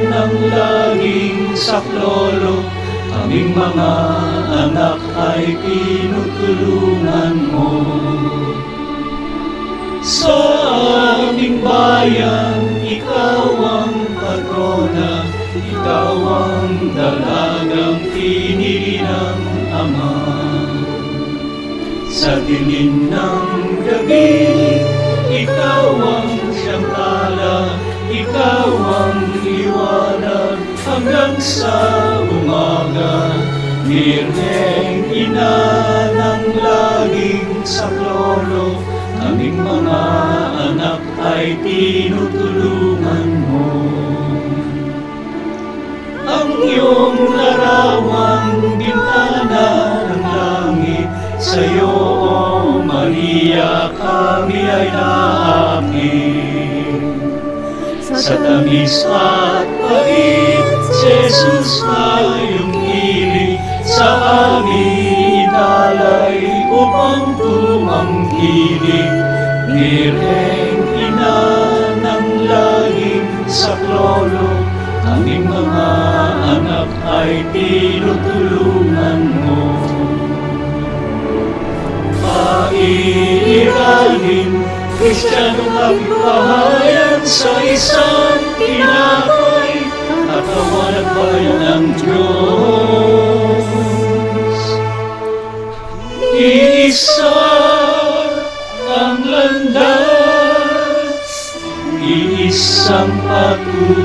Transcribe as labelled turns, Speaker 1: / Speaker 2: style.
Speaker 1: ng laging saklolo Kaming mga anak ay tinutulungan mo. Sa aming bayan, ikaw ang patrona Ikaw ang dalagang pinili ng Ama. Sa dilim ng gabi, ikaw ang sa umaga Birheng ina ng laging saklolo Kaming mga anak ay tinutulungan mo. Ang iyong larawan, bintana ng langit Sa'yo, sa tamis at pait, Jesus na iyong ibig sa amin inalay upang tumangkilik. Birheng ina ng laging saklolo, aming mga anak ay tinutulungan mo. Pairalin, Kristiyano kapipahayan sa isang tinapay at kawalan bayan ng Diyos. Iisa ang landas, iisang patuloy.